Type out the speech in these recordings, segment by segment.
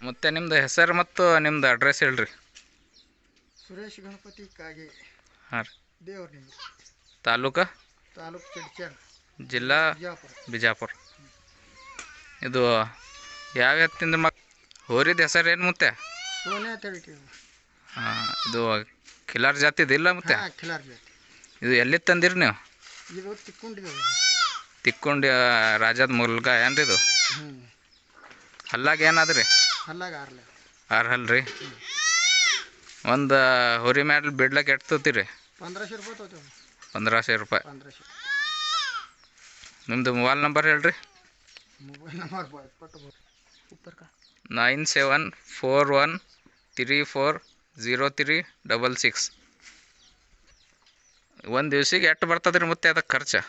ಮತ್ತು ನಿಮ್ದು ಹೆಸರು ಮತ್ತು ನಿಮ್ದು ಅಡ್ರೆಸ್ ಹೇಳ್ರಿ. ಸುರೇಶ್ ಗಣಪತಿ ಕಾಗೆ. ಹಾಂ ರೀ. ದೇವ್ರ ತಾಲೂಕು? ಜಿಲ್ಲಾ? ಬಿಜಾಪುರ. ಬಿಜಾಪುರ. ಇದು ಯಾವ ಎತ್ತಿಂದ ಮಕ್ ಹೋರಿದ ಹೆಸರು ಏನು ಮತ್ತೆ? ಸೋನೆ ಅಂತ ಹೇಳ್ತೀವಿ ಹಾಂ ಇದು ಕಿಲಾರ್ ಜಾತಿದಿಲ್ಲ ಮತ್ತೆ? ಹಾಂ ಕಿಲಾರ್ ಜಾತಿ. ಇದು ಎಲ್ಲಿ ತಂದಿರಿ ನೀವು? ಇದು ತಿಕ್ಕೊಂಡಿದ್ದೇವೆ ತಿಕ್ಕೊಂಡು ರಾಜದ ಮುಲ್ಗ ಏನ್ರಿ ಇದು? ಹ್ಞೂ ಹಲ್ಲಾಗ ಏನಾದ್ರಿ? ಅಲ್ಲಾಗ ಆರ್ಲೆ. ಆರು ಹಲ್ರಿ? ಒಂದು ಹುರಿ ಮ್ಯಾಲ ಬಿಡ್ಲಕ್ಕೆ ಎಷ್ಟು ತೋತೀರಿ? ಪಂದ್ರಶೆ ರೂಪಾಯಿ ತೊಗೋತೇವೆ ಪಂದ್ರಶೆ ರೂಪಾಯಿ. ಪಂದ್ರಶೆ. ನಿಮ್ಮದು ಮೊಬೈಲ್ ನಂಬರ್ ಹೇಳ್ರಿ. Mobile number nine seven four one three four zero three double six. ಒಂದು ದಿವ್ಸಿಗೆ ಎಷ್ಟು ಬರ್ತದ್ರಿ ರೀ ಮತ್ತೆ ಅದಕ್ಕೆ ಖರ್ಚು?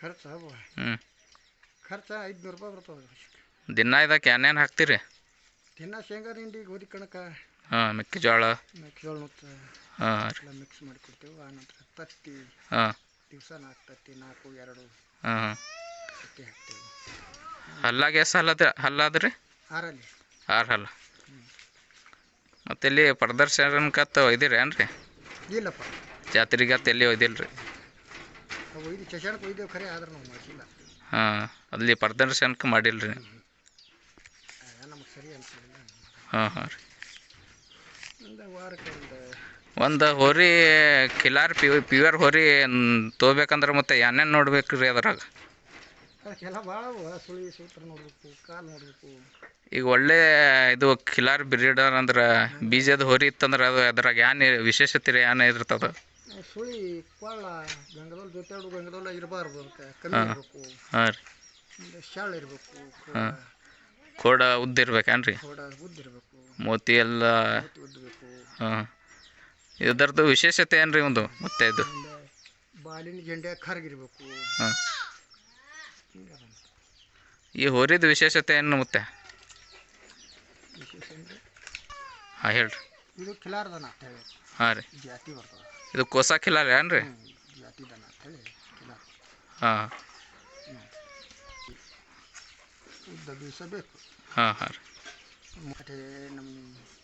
ಖರ್ಚು ಹ್ಞೂ ಖರ್ಚು ಐದುನೂರು ರೂಪಾಯಿ ಬರ್ತದೆ ದಿನ ಇದಕ್ಕೆ ಏನೇನು ಹಾಕ್ತೀರಿ? ದಿನ ಶೇಂಗಾ ಹಿಂಡಿ ಗೋಧಿ ಕಣಕ. ಹಾಂ ಮೆಕ್ಕೆಜೋಳ. ಮೆಕ್ಕೆಜೋಳ ಮತ್ತು ಹಾಂ. ಎಲ್ಲ ಮಿಕ್ಸ್ ಮಾಡಿ ಕೊಡ್ತೇವೆ. ಆನಂತರ ತತ್ತಿ. ಹಾಂ. ದಿವಸ ನಾಲ್ಕು ತತ್ತಿ ನಾಲ್ಕು ಎರಡು ಹಾಂ ತತ್ತಿ ಹಾಕ್ತೇವೆ. ಹಲ್ಲಾಗ ಎಷ್ಟು ಹಲ್ಲದ ಹಲ್ಲಾದ್ರಿ ಆರಲ್ಲಿ ಆರು ಹಲ್ಲ. ಮತ್ತೆ ಇಲ್ಲಿ ಪ್ರದರ್ಶನಕ್ಕತ್ತ ಒಯ್ದಿರಿ ಏನ್ರಿ? ಇಲ್ಲಪ್ಪ. ಜಾತ್ರೆಗೆ ಅತ್ತ ಎಲ್ಲಿ ಒಯ್ದಿಲ್ಲ ರೀ ನಾವು ಒಯ್ದು ಚಶಾಣಕ್ಕೆ ಒಯ್ದೇವು ಖರೆ ಆದ್ರೆ ನಾವು ಮಾಡಿಸಿಲ್ಲ. ಹಾಂ ಅಲ್ಲಿ ಪ್ರದರ್ಶನಕ್ಕೆ ಮಾಡಿಲ್ಲ ರೀ ನಮಗೆ ಸರಿ ಅನ್ಸಲಿಲ್ಲ ಹಾಂ ಹಾಂ ರೀ. ಒಂದು ಹೋರಿ ಕಿಲಾರ್ ಪಿ ಪ್ಯೂರ್ ಹೋರಿ ತೊಗೋಬೇಕಂದ್ರೆ ಮತ್ತೆ ಏನೇನು ನೋಡ್ಬೇಕು ರೀ ಅದ್ರಾಗ? ಈಗ ಒಳ್ಳೆ ಇದು ಕಿಲಾರ್ ಬ್ರೀಡರ್ ಅಂದ್ರೆ ಬೀಜದ ಹೊರಿ ಇತ್ತಂದ್ರೆ ಅದು ಅದ್ರಾಗ ಏನು ವಿಶೇಷತೆ ರೀ ಏನು ಇರ್ತದೆ ಸುಳಿ ಕೊಳ್ಳ ಗಂಗದೋಲ್ ಜೊತೆಡು ಗಂಗದೋಲ ಇರಬಾರ್ದು ಹಾ. ಇರಬೇಕು. ಹಾಂ ರೀ. ಒಂದು ಇರಬೇಕು. ಕೋಡ ಉದ್ದ ಇರ್ಬೇಕೇನ್ರಿ ಉದ್ದಿರಬೇಕು. ಮೋತಿ ಎಲ್ಲ ಉದ್ದಬೇಕು ಹಾಂ. ಇದರದ್ದು ವಿಶೇಷತೆ ಏನು ರೀ ಒಂದು? ಮತ್ತೆ ಇದು? ಬಾಲಿನ ಜಂಡೆ ಕರಗಿರ್ಬೇಕು. ಹಾಂ. ಈ ಹೋರಿದ ವಿಶೇಷತೆ ಏನು ಮತ್ತೆ? ವಿಶೇಷ ಅಂದರೆ? ಹಾಂ ಹೇಳ್ರಿ. ಇದು ಕಿಲಾರ್ದನ ಅಂತ ಹೇಳಿ. ಹಾಂ ರೀ. ಜಾತಿ ಬರ್ತದೆ. ಇದು ಕೋಸಾ ಕಿಲಾರ ಏನು ರೀ ಜಾತಿ ದನ ಅಂತ ಹೇಳಿ ಕಿಲಾರ್ ಹಾಂ. ಉದ್ದ ಬೀಸಬೇಕು ಹಾಂ ಹಾಂ ರೀ. ಮತ್ತೆ ನಮ್ಮ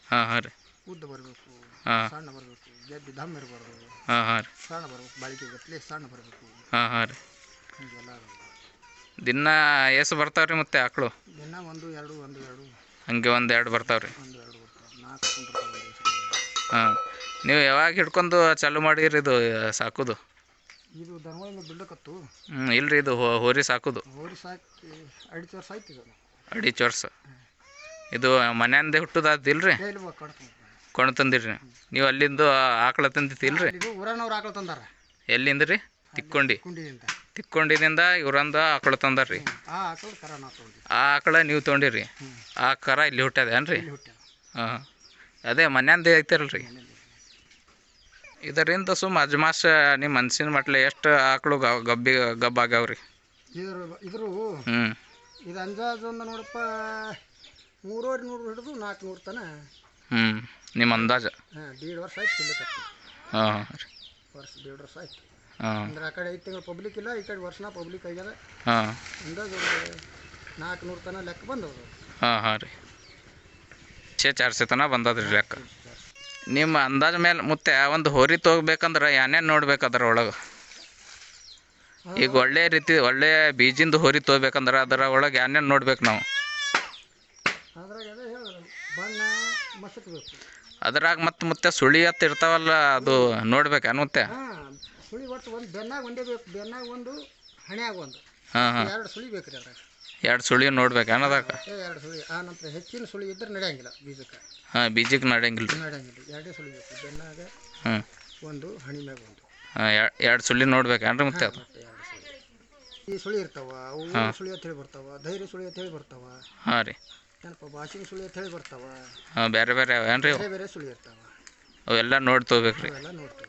ಹಾಂ ಹಾಂ ರೀ. ಉದ್ದ ಬರಬೇಕು ಹಾಂ. ಸಣ್ಣ ಬರಬೇಕು ಗೆದ್ದು ದಮ್ ಇರಬಾರ್ದು. ಹಾಂ ಹಾಂ ರೀ. ಸಣ್ಣ ಬರಬೇಕು ಬಾಳಿಕೆ ಗಟ್ಲೆ ಸಣ್ಣ ಬರಬೇಕು. ಹಾಂ ಹಾಂ ರೀ. ಹಿಂಗೆಲ್ಲ ದಿನ ಎಷ್ಟು ಬರ್ತಾವೆ ರೀ ಮತ್ತೆ ಆಕಳು? ದಿನ ಒಂದು ಎರಡು ಒಂದು ಎರಡು. ಹಂಗೆ ಒಂದು ಎರಡು ಬರ್ತಾವೆ ರೀ. ಒಂದು ಎರಡು ಬರ್ತಾವೆ. ನಾಲ್ಕು ಹಾಂ. ನೀವು ಯಾವಾಗ ಹಿಡ್ಕೊಂಡು ಚಾಲು ಮಾಡಿರಿ ಇದು ಸಾಕೋದು? ಇದು ದನಗಳಿಂದ ಬಿಡಕತ್ತು ಹ್ಞೂ ಇಲ್ರಿ ಇದು ಹೋ- ಹೋರಿ ಸಾಕೋದು. ಹೋರಿ ಸಾಕಿ ಐದು ವರ್ಷ ಆಯ್ತು ಇದು ಅಡಿ ಚೋರ್ಸ ಇದು ಮನೆಯಿಂದ ಹುಟ್ಟುದಾದಿಲ್ಲ ರೀ ಇಲ್ವ ಕಡ್ತು ಕೊಂಡು ತಂದಿರಿ ನೀವು ಅಲ್ಲಿಂದ ಆಕಳ ತಂದಿತ್ತಿಲ್ರಿ ಇದು ಊರನವ್ರು ಆಕಳು ತಂದಾರ. ಎಲ್ಲಿಂದ ರೀ ತಿಕ್ಕೊಂಡಿ. ಕುಂಡಿಯಿಂದ ತಿಕ್ಕೊಂಡಿದಿಂದ ಇವರಂದ ಆಕಳ ತಂದಾರ ರೀ ಆ ಆಕಳು ಕರ ನಾವು ತೊಗೊಂಡಿದ್ವಿ ಆ ಆಕಳ ನೀವು ತೊಗೊಂಡಿರಿ. ಆ ಕರ ಇಲ್ಲಿ ಹುಟ್ಟ್ಯದ ರೀ ಇಲ್ಲಿ ಹುಟ್ಟ್ಯಾವ ಹಾಂ. ಅದೇ ಮನ್ಯಾಂದ ಐತಿರಲ್ರಿ? ಮನೇಲಿ ಇದರಿಂದ ಸುಮ್ಮ ಅಜ್ಮಾಸ್ ನಿಮ್ಮ ಮನ್ಸಿನ ಮಟ್ಲೆ ಎಷ್ಟು ಆಕಳು ಗಬ್ಬಿ ಗಬ್ಬ ಆಗ್ಯಾವ ರೀ ಇದ್ರ ಇದ್ರು ಹ್ಞೂ ಇದು ಅಂದಾಜು ಒಂದು ನೋಡಪ್ಪ ಮೂರುವರೆ ನೂರು ಹಿಡಿದು ನಾಲ್ಕು ನೂರು ತನ. ಹ್ಞೂ ನಿಮ್ಮ ಅಂದಾಜು? ಹಾಂ ಡೇಡ್ ವರ್ಷ ಆಯ್ತು ಇಲ್ಲಿ ಹಾಂ ಹಾಂ. ರೀ ವರ್ಷ ದೀಡ್ ವರ್ಷ ಆಯ್ತು. ಹಾಂ. ಅಂದ್ರೆ ಆ ಕಡೆ ಐದು ತಿಂಗಳು ಪಬ್ಲಿಕ್ ಇಲ್ಲ ಈ ಕಡೆ ವರ್ಷನ ಪಬ್ಲಿಕ್ ಆಗ್ಯದ. ಹಾಂ. ಅಂದಾಜು ಒಂದು ನಾಲ್ಕು ನೂರು ತನ ಲೆಕ್ಕ ಬಂದವು ಹಾಂ ಹಾಂ ರೀ. ಛೇ ಚಾರ್ಸೆ ತನ ಬಂದದ್ರಿ ಲೆಕ್ಕ. ನಿಮ್ಮ ಅಂದಾಜ ಮೇಲೆ ಮತ್ತೆ ಒಂದು ಹೋರಿ ತೊಗೋಬೇಕಂದ್ರೆ ಏನೇನು ನೋಡ್ಬೇಕು ಅದ್ರ ಒಳಗೆ? ಈಗ ಒಳ್ಳೆ ರೀತಿ ಒಳ್ಳೆ ಬೀಜಿಂದ ಹೋರಿ ತೊಗೋಬೇಕಂದ್ರೆ ಅದರ ಒಳಗೆ ಏನೇನು ನೋಡ್ಬೇಕು ನಾವು? ಅದ್ರಾಗ ಮತ್ತೆ ಮತ್ತೆ ಸುಳಿ ಅತ್ತ ಇರ್ತಾವಲ್ಲ ಅದು ನೋಡ್ಬೇಕು ಮತ್ತೆ? ಹಾಂ ಸುಳಿ ಒಟ್ಟು ಒಂದು ಬೆನ್ನಾಗ ಒಂದೇ ಬೇಕು ಬೆನ್ನಾಗ ಒಂದು ಹಣ್ಯಾಗ ಒಂದು. ಹಾಂ ಹಾಂ. ಎರಡು ಸುಳಿ ಬೇಕು ರೀ ಅದ್ರಾಗ. ಎರಡು ಸುಳಿ ನೋಡ್ಬೇಕು ಅನ್ನೋದಾಗ ಅಷ್ಟೇ ಎರಡು ಸುಳಿ. ಆ ನಂತರ ಹೆಚ್ಚಿನ ಸುಳಿ ಇದ್ರೆ ನಡೆಯಂಗಿಲ್ಲ ಬೀಜಕ್ಕೆ. ಹಾಂ ಬೀಜಕ್ಕೆ ನಡೆಯಂಗಿಲ್ಲ. ನಡೆಯಂಗಿಲ್ಲ. ಎರಡೇ ಸುಳಿ ಬೇಕು. ಬೆನ್ನಾಗ ಹ್ಞೂ ಒಂದು ಹಣಿ ಮ್ಯಾಗ ಒಂದು. ಹಾಂ ಎರಡು ಸುಳಿ ನೋಡ್ಬೇಕೇನ್ರಿ ಮತ್ತೆ ಅದು. ಮತ್ತೆ ಎರಡು ಸುಳಿ. ಈ ಸುಳಿ ಇರ್ತಾವ ಅವು ಸುಳಿ ಅಂತ ಹೇಳಿ ಬರ್ತಾವ ಧೈರ್ಯ ಸುಳಿ ಅಂತ ಹೇಳಿ ಬರ್ತಾವ. ಹಾಂ ರೀ. ಭಾಷಿನ ಸುಳಿ ಅಂತ ಹೇಳಿ ಬರ್ತಾವ. ಹಾಂ ಬೇರೆ ಬೇರೆ ಅವೇನ್ರಿ ಬೇರೆ ಬೇರೆ ಸುಳಿ ಇರ್ತಾವ. ಅವೆಲ್ಲ ನೋಡಿ ತೊಗೋಬೇಕು ರೀ ಅವೆಲ್ಲ ನೋಡ್ತೀವಿ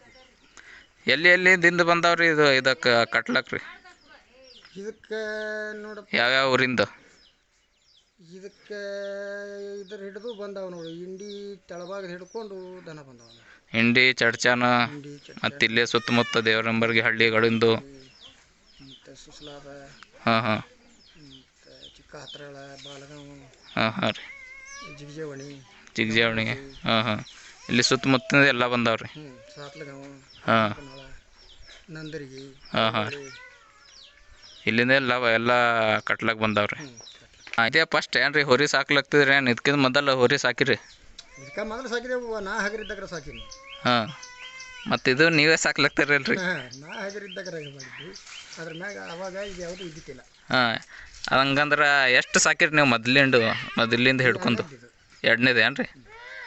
ಎಲ್ಲಿ ಎಲ್ಲಿ ದಿಂದ ಬಂದಾವ್ರಿ ಇದು ಇದಕ್ಕೆ ಕಟ್ಲಕ್ಕೆ ರೀ? ಇದಕ್ಕೆ ನೋಡಪ್ಪ. ಯಾವ್ಯಾವ ಊರಿಂದ? ಇದಕ್ಕೆ ಇದ್ರ ಹಿಡಿದು ಬಂದಾವ ನೋಡಿ. ಇಂಡಿ ತೆಳಭಾಗದ ಹಿಡ್ಕೊಂಡು ದನ ಬಂದಾವ ಹಿಂಡಿ ಚಡ್ಚಾನ ಇಂಡಿ ಚಟ್ಟಿ ಮತ್ತು ಇಲ್ಲೇ ಸುತ್ತಮುತ್ತ ದೇವರಂಬರ್ಗಿ ಹಳ್ಳಿಗಳಿಂದ. ಮತ್ತು ಸುಸಲಾದ. ಹಾಂ ಹಾಂ. ಮತ್ತು ಚಿಕ್ಕ ಹತ್ರಳ ಬಾಲಗಾಂವ್ ಹಾಂ ಹಾಂ ರೀ. ಜಿಗಜೇವಣಿ ಜಿಗ್ಜಾವಣಿಗೆ ಹಾಂ ಹಾಂ. ಇಲ್ಲಿ ಸುತ್ತಮುತ್ತ ಎಲ್ಲ ಬಂದಾವ್ರಿ. ಹ್ಞೂ ಸಾತ್ಲಗಾಂವ ಹಾಂ. ನಂದರಿಗೆ ಹಾಂ ಹಾಂ. ಇಲ್ಲಿಂದ ಎಲ್ಲ ಎಲ್ಲ ಕಟ್ಲಕ್ಕೆ ಬಂದಾವ್ರಿ. ಇದೇ ಫಸ್ಟ್ ಏನ್ರಿ ಹೊರಿ ಸಾಕ್ಲಾಗ್ತದ್ರಿ ಏನು ಇದಕ್ಕಿಂತ ಮೊದಲು ಹೊರಿ ಸಾಕಿರಿ. ಇದಕ್ಕೆ ಮೊದಲು ಸಾಕಿದೆವು ನಾ ಹಗರಿದ್ದಾಗ ಸಾಕಿನಿ. ಹಾಂ ಮತ್ತು ಇದು ನೀವೇ ಸಾಕ್ಲಕ್ತಿರಲ್ರಿ ಅಲ್ರಿ ನಾ ಹಗರಿದ್ದಾಗ ಮಾಡಿದ್ವಿ. ಅದ್ರ ಮ್ಯಾಗ ಅವಾಗ ಇದು ಯಾವುದು ಇದ್ದಿತ್ತಿಲ್ಲ ಹಾಂ ಹಂಗಂದ್ರೆ ಎಷ್ಟು ಸಾಕಿರಿ ನೀವು ಮೊದಲಿಂದು ಮೊದಲಿಂದ ಹಿಡ್ಕೊಂಡು? ಎರಡನೇದು ಏನ್ರಿ?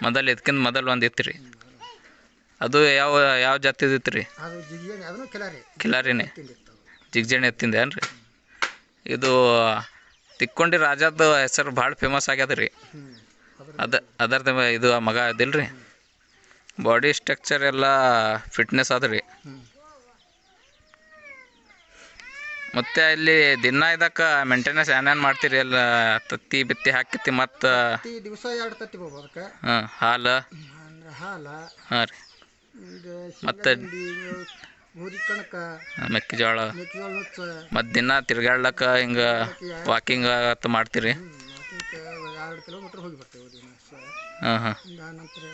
ಮೊದಲು ಇದಕ್ಕಿಂತ ಮೊದಲು ಒಂದು ಇತ್ತು ರೀ ಅದು ಯಾವ ಯಾವ ಜಾತಿದು ಇತ್ತು ರೀ ಅದು ಅದನ್ನು ಕಿಲಾರಿ. ಕಿಲಾರಿನೇ. ಜಿಗ್ಜಣಿ ಎತ್ತಿಂದ ರೀ ಇದು ತಿಕ್ಕೊಂಡಿ ರಾಜದ ಹೆಸರು ಭಾಳ ಫೇಮಸ್ ಆಗ್ಯದ ರೀ. ಅದ ಅದರ್ದ ಇದು ಆ ಮಗ ಅದಿಲ್ರಿ ಬಾಡಿ ಸ್ಟ್ರಕ್ಚರ್ ಎಲ್ಲ ಫಿಟ್ನೆಸ್ ಅದ ರೀ. ಮತ್ತೆ ಇಲ್ಲಿ ದಿನ ಇದಕ್ಕೆ ಮೇಂಟೆನೆನ್ಸ್ ಏನೇನು ಮಾಡ್ತೀರಿ? ಎಲ್ಲ ತತ್ತಿ ಬಿತ್ತಿ ಹಾಕಿತಿ ಮತ್ತು ದಿವಸ ಎರಡು ತತ್ತಿ ಅದಕ್ಕೆ. ಹಾಂ ಹಾಲು? ಹಾಲ ಹಾಂ ರೀ. ಮತ್ತೆ- ಗೋಧಿ ಕಣಕ ಮೆಕ್ಕೆಜೋಳ. ಮೆಕ್ಕೆಜೋಳ ನುಚ್ಚ ಮತ್ತು ದಿನ ತಿರ್ಗಾಡ್ಲಕ್ಕ ಹಿಂಗೆ ವಾಕಿಂಗ್ ಅಂತ ಮಾಡ್ತೀರಿ. ಹ್ಞೂ ಅದಕ್ಕೆ ಎರಡು ಕಿಲೋಮೀಟ್ರ್ ಹೋಗಿ ಬರ್ತೇವೆ ದಿನ ಹಾಂ ಹಾಂ. ಆ ನಂತರ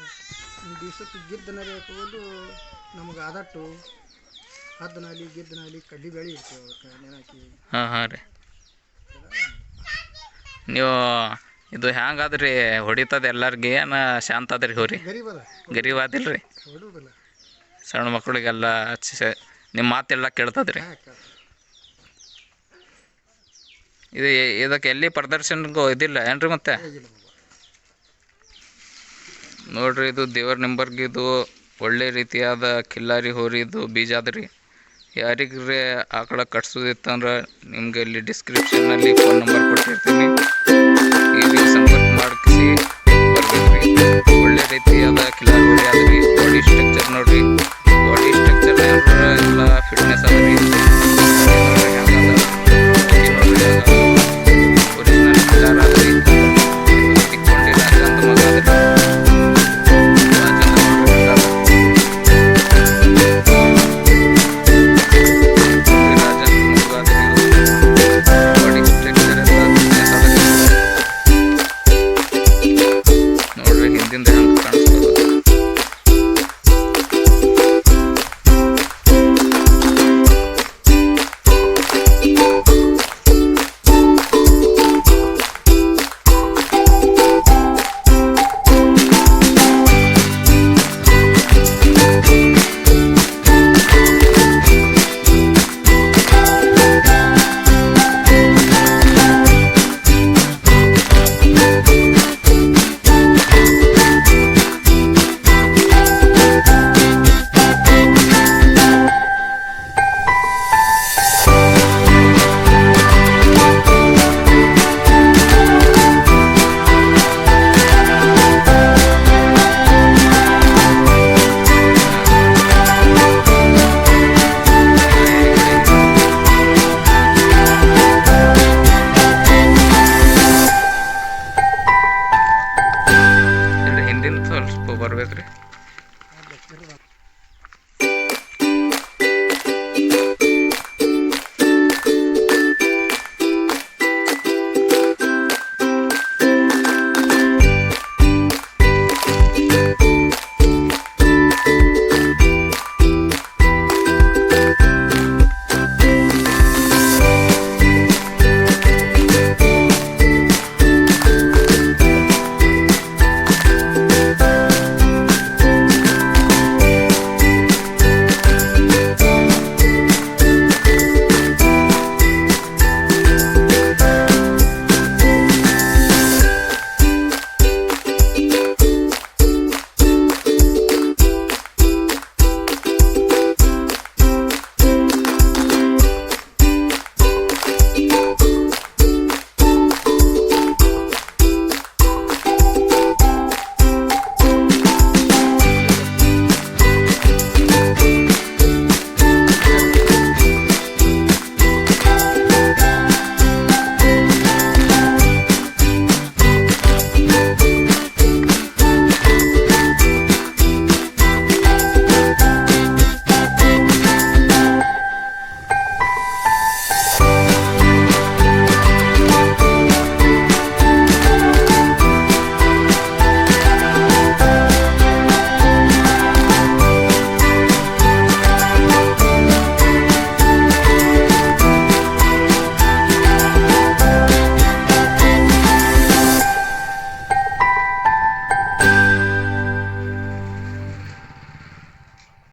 ದಿವಸಕ್ಕೆ ಗಿದ್ದನರಿ ತಗೊಂಡು ನಮಗೆ ಆದಟ್ಟು ಹದ್ದನಾಲಿ ಗಿದ್ದನಾಲಿ ಕಡ್ಡಿ ಬೆಳೆ ಇರ್ತೇವೆ ಅವಕ್ಕೆ ನೆನಾಕಿ. ಹಾಂ ಹಾಂ ರೀ. ನೀವು ಇದು ಹ್ಯಾಂಗಾದ್ರಿ ಹೊಡಿತದ ಎಲ್ಲರಿಗೆ ಏನು ಶಾಂತ ಅದ್ರಿ ಹೋರಿ? ಗರೀಬ್ ಅದ ಗರೀಬ್ ಆದಿಲ್ಲ ರೀ ಹೊಡುವುದಿಲ್ಲ ಸಣ್ಣ ಮಕ್ಕಳಿಗೆಲ್ಲ ನಿಮ್ಮ ಮಾತೆಲ್ಲ ಕೇಳ್ತದ್ರಿ ಇದು ಇದಕ್ಕೆ ಎಲ್ಲಿ ಪ್ರದರ್ಶನಕ್ಕೂ ಇದಿಲ್ಲ ಏನ್ರಿ ಮತ್ತೆ? ನೋಡ್ರಿ ಇದು ದೇವರ ನಿಂಬರ್ಗಿದು ಇದು ಒಳ್ಳೆ ರೀತಿಯಾದ ಕಿಲ್ಲಾರಿ ಹೋರಿದು ಬೀಜ ಅದ ರೀ. ಯಾರಿಗ್ರಿ ಆಕಳ ಕಟ್ಸೋದಿತ್ತಂದ್ರೆ ನಿಮ್ಗೆ ಇಲ್ಲಿ ಡಿಸ್ಕ್ರಿಪ್ಷನ್ನಲ್ಲಿ ಫೋನ್ ನಂಬರ್ ಕೊಟ್ಟಿರ್ತೀನಿ. ಇಲ್ಲಿ ಸಂಪರ್ಕ ಮಾಡಿಸಿ ಒಳ್ಳೆ ರೀತಿಯಾದ ಕಿಲ್ಲಾರಿ ಹೋರಿ ಬಾಡಿ ಸ್ಟ್ರಕ್ಚರ್ ನೋಡ್ರಿ. Body structure